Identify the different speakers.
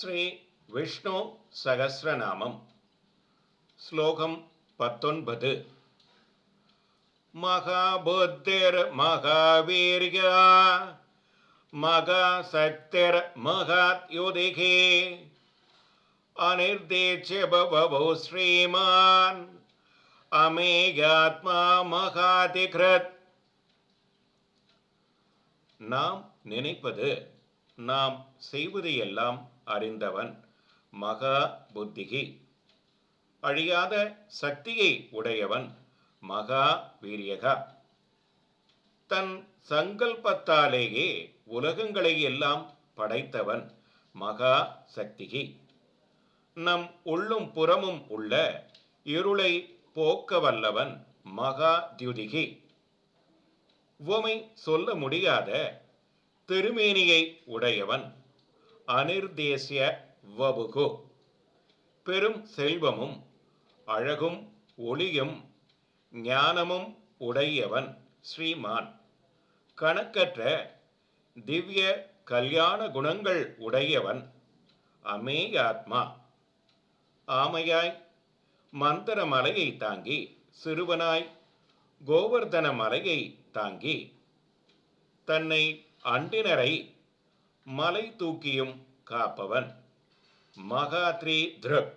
Speaker 1: ஸ்ரீ விஷ்ணு சகசிரநாமம். ஸ்லோகம் பத்தொன்பது. மகாபுத்திர் மகாவீர்யா மகாசக்திர் மகாத்யுதிகே அனிர்தேச்ய பவோ ஸ்ரீமான் அமேயாத்மா மகாதிகிருத். நாம் நினைப்பது நாம் செய்வது எல்லாம் அறிந்தவன் மகா புத்திகி அழியாத சக்தியை உடையவன் மகா வீரியகா தன் சங்கல்பத்தாலேயே உலகங்களை எல்லாம் படைத்தவன் மகா சக்திகி நம் உள்ளும் புறமும் உள்ள இருளை போக்க வல்லவன் மகா தியுதிகி உவமை சொல்ல முடியாத திருமேனியை உடையவன் அனிர்தேசிய வபுகு பெரும் செல்வமும் அழகும் ஒளியும் ஞானமும் உடையவன் ஸ்ரீமான். கணக்கற்ற திவ்ய கல்யாண குணங்கள் உடையவன் அமேயாத்மா. ஆமையாய் மந்தர மலையை தாங்கி சிறுவனாய் கோவர்தன மலையை தாங்கி தன்னை அண்டினரை மலை தூக்கியும் காப்பவன். மகாத்ரி திருப்